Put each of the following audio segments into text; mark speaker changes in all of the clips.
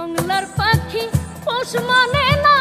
Speaker 1: কংলার পাখি পোষ মানে না।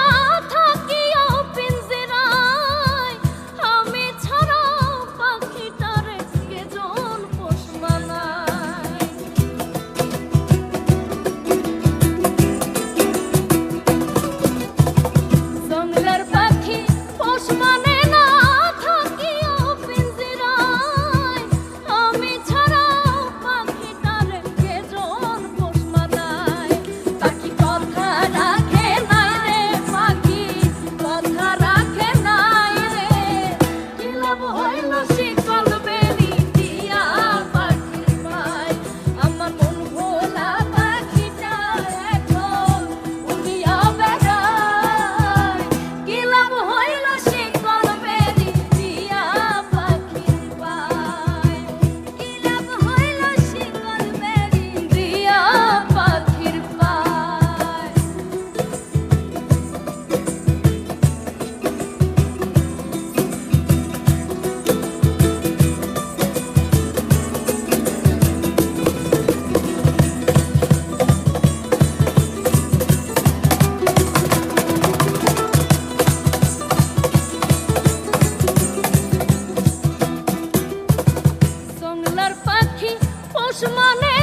Speaker 1: মানুষ মানে